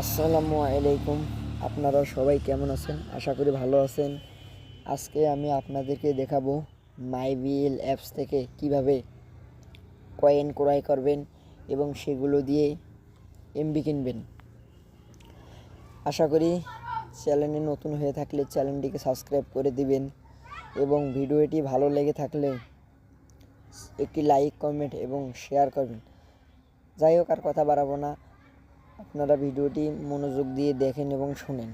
আসসালামু আলাইকুম। আপনারা সবাই কেমন আছেন? আশা করি ভালো আছেন। আজকে আমি আপনাদেরকে দেখাবো মাইবিএল অ্যাপস থেকে কীভাবে কয়েন ক্রয় করবেন এবং সেগুলো দিয়ে এমবি কিনবেন। আশা করি চ্যানেলে নতুন হয়ে থাকলে চ্যানেলটিকে সাবস্ক্রাইব করে দিবেন এবং ভিডিওটি ভালো লেগে থাকলে একটি লাইক, কমেন্ট এবং শেয়ার করবেন। যাই হোক, আর কথা বাড়াবো না। আপনারা ভিডিওটি মনোযোগ দিয়ে দেখেন এবং শুনেন।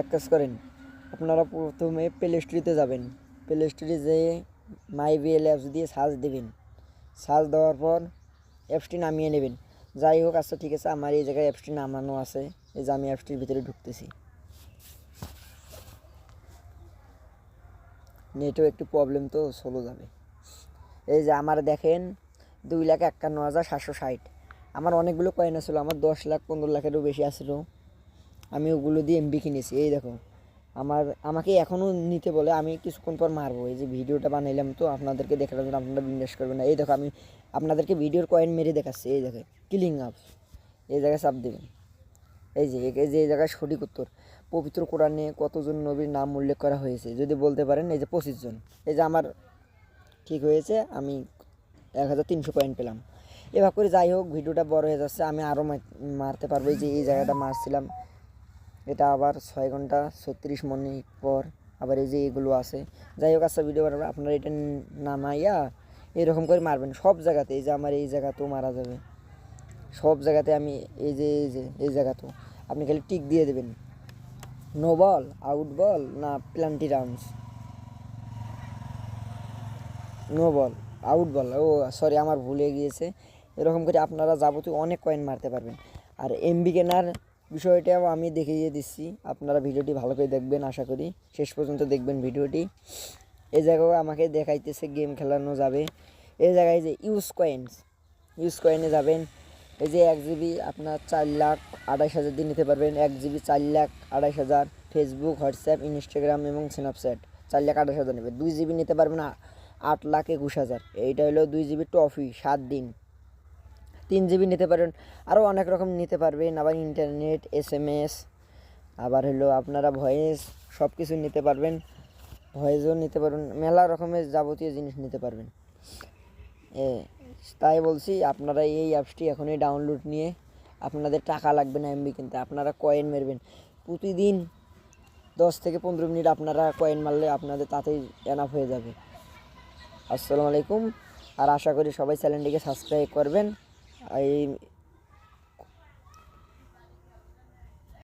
এক কাজ করেন, আপনারা প্রথমে প্লে স্টোরিতে যাবেন। প্লে স্টোরে যেয়ে মাই বিএল অ্যাপস দিয়ে সার্চ দেবেন। সার্চ দেওয়ার পর অ্যাপসটি নামিয়ে নেবেন। যাই হোক আচ্ছা ঠিক আছে, আমার এই জায়গায় অ্যাপসটি নামানো আছে। এই যে আমি অ্যাপসটির ভিতরে ঢুকতেছি। নেটও একটু প্রবলেম তো চলে যাবে। এই যে আমার দেখেন দুই লাখ একান্ন হাজার সাতশো ষাট। আমার অনেকগুলো কয়েন আসলো আমার দশ লাখ, পনেরো লাখেরও বেশি আসলো আমি ওগুলো দিয়ে এমবি কিনেছি, এই দেখো। আমার, আমাকে এখনও নিতে বলে, আমি কিছুক্ষণ পর মারবো। এই যে ভিডিওটা বানাইলাম তো, আপনাদেরকে দেখানোর জন্য আপনারা বিন্যাস করবেন না। এই দেখো, আমি আপনাদেরকে ভিডিওর কয়েন মেরে দেখাচ্ছি, এই দেখে কিলিং আপ এই জায়গায় চাপ দেবেন। এই যে এই যে, এই জায়গায় সঠিক উত্তর। পবিত্র কোরআনে কতজন নবীর নাম উল্লেখ করা হয়েছে? যদি বলতে পারেন, এই যে পঁচিশ জন। এই যে আমার ঠিক হয়েছে, আমি এক হাজার তিনশো পয়েন্ট পেলাম। এবার করে যাই হোক, ভিডিওটা বড় হয়ে যাচ্ছে, আমি আরও মারতে পারব। যে এই জায়গাটা মারছিলাম, এটা আবার ছয় ঘণ্টা ছত্রিশ মিনিট পর আবার এই যে এগুলো আছে। যাই হোক আচ্ছা ভিডিও বানাবো। আপনারা এটা নামাইয়া এরকম করে মারবেন সব জায়গাতে। এই যে আমার এই জায়গাতেও মারা যাবে। সব জায়গাতে আমি এই যে এই যে, এই জায়গাতেও। আপনি খালি টিক দিয়ে দেবেন। নো বল, আউট বল না plenty rounds. No ball, out ball. ও, সরি, আমার ভুলে গিয়েছে। এরকম করে আপনারা যাবতীয় অনেক কয়েন মারতে পারবেন। আর এমবি কেনার বিষয়টাও আমি দেখিয়ে দিচ্ছি। আপনারা ভিডিওটি ভালো করে দেখবেন, আশা করি। শেষ পর্যন্ত দেখবেন ভিডিওটি। এই জায়গায় আমাকে দেখাইতেছে গেম খেলানো যাবে। এই জায়গায় যে ইউজ কয়েন্স ইউজ কয়েনে যাবেন। এই যে এক জিবি আপনার চার লাখ আড়াইশ হাজার দিয়ে নিতে পারবেন। এক জিবি চার লাখ আড়াইশ হাজার ফেসবুক হোয়াটসঅ্যাপ ইনস্টাগ্রাম এবং স্ন্যাপচ্যাট চার লাখ আড়াইশ হাজার নেবে। দুই জিবি নিতে পারবেন আট লাখ একুশ হাজার। এইটা হলো দুই জিবি টফি সাত দিন। তিন জিবি নিতে পারেন। আরও অনেক রকম নিতে পারবেন। আবার ইন্টারনেট এস এম এস আবার হলো আপনারা ভয়েস সব কিছু নিতে পারবেন। ভয়েসও নিতে পারবেন। মেলা রকমের যাবতীয় জিনিস নিতে পারবেন। এ, তাই বলছি, আপনারা এই অ্যাপসটি এখনই ডাউনলোড নিয়ে আপনাদের টাকা লাগবে না এমবি কিনতে। আপনারা কয়েন মেরবেন। প্রতিদিন দশ থেকে পনেরো মিনিট আপনারা কয়েন মারলে আপনাদের তাতেই এনাফ হয়ে যাবে। আসসালামু আলাইকুম। আর আশা করি সবাই চ্যানেলটিকে সাবস্ক্রাইব করবেন। I